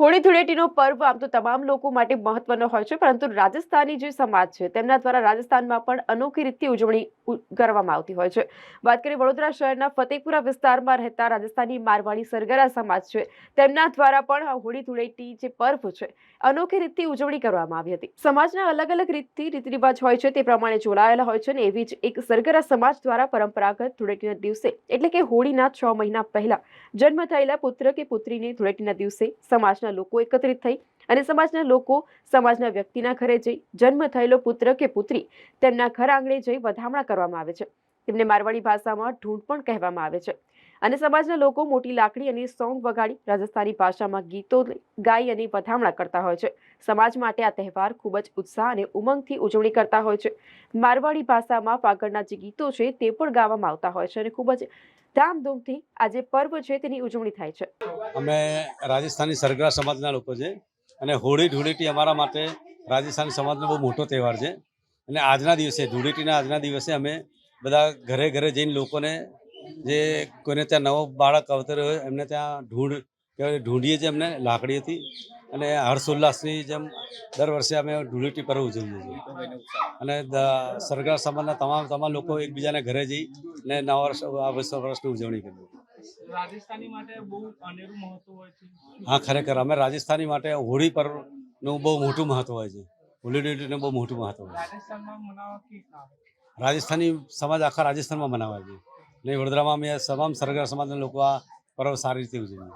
હોળી ધૂળેટીનો પર્વ આમ તો તમામ લોકો માટે મહત્વનો હોય છે, પરંતુ રાજસ્થાની જે સમાજ છે, તેમના દ્વારા રાજસ્થાનમાં પણ અનોખી રીતે ઉજવણી કરવામાં આવતી હોય છે. વાત કરીએ વડોદરા શહેરના ફતેપુરા વિસ્તારમાં રહેતા રાજસ્થાની મારવાડી સરગરા સમાજ છે, તેમના દ્વારા પણ હોળી ધૂળેટી જે પર્વ છે, અનોખી રીતે ઉજવણી કરવામાં આવી હતી. સમાજના અલગ અલગ રીતથી રીતિ રિવાજ હોય છે, તે પ્રમાણે જોડાયેલા હોય છે અને એવી જ એક સરગરા સમાજ દ્વારા પરંપરાગત ધૂળેટીના દિવસે, એટલે કે હોળીના છ મહિના પહેલા જન્મ થયેલા પુત્ર કે પુત્રીને ધૂળેટીના દિવસે સમાજના લોકો એકત્રિત થઈ અને સમાજના લોકો સમાજના વ્યક્તિના ઘરે જઈ જન્મ થયેલો પુત્ર કે પુત્રી તેમના ઘર આંગણે જઈ વધામણા કરવામાં આવે છે. તેમને મારવાડી ભાષામાં ઢૂંઢ પણ કહેવામાં આવે છે. અને સમાજના લોકો મોટી લાકડી અને સોંગ વગાડી રાજસ્થાની ભાષામાં ગીતો ગાઈ અને વધામણા કરતા હોય છે. સમાજ માટે આ તહેવાર ખૂબ જ ઉત્સાહ અને ઉમંગથી ઉજવણી કરતા હોય છે. મારવાડી ભાષામાં ફાગણના જે ગીતો છે તે પણ ગાવામાં આવતા હોય છે અને ખૂબ જ ધામધૂમથી આ જે પર્વ છે તેની ઉજવણી થાય છે. અમે રાજસ્થાની સરગરા સમાજના લોકો છે અને હોળી ધૂળેટી અમારા માટે રાજસ્થાની સમાજનો બહુ મોટો તહેવાર છે. અને આજના દિવસે ધૂળેટીના આજના દિવસે અમે બધા ઘરે ઘરે જઈને લોકોને જે કોઈને ત્યાં નવો બાળક અવતર્યો હોય એમને ત્યાં ઢૂંઢ કહેવાય ઢૂંઢીએ છીએ એમને હતી અને હર્ષોલ્લાસની જેમ દર વર્ષે અમે ઢૂંઢીટી પર્વ ઉજવીએ છીએ. અને સરકાર સમાજના તમામ તમામ લોકો એકબીજાને ઘરે જઈ અને નવા વર્ષ આ વર્ષ વર્ષની ઉજવણી કરીએ. હા ખરેખર. અમે રાજસ્થાની માટે હોળી પર્વનું બહુ મોટું મહત્વ હોય છે. હોળી ડેનું બહુ મોટું મહત્વ હોય છે. રાજસ્થાની સમાજ આખા રાજસ્થાનમાં મનાવાય છે. એટલે વડોદરામાં અમે તમામ સરગરા સમાજના લોકો આ પર્વ સારી રીતે ઉજવીએ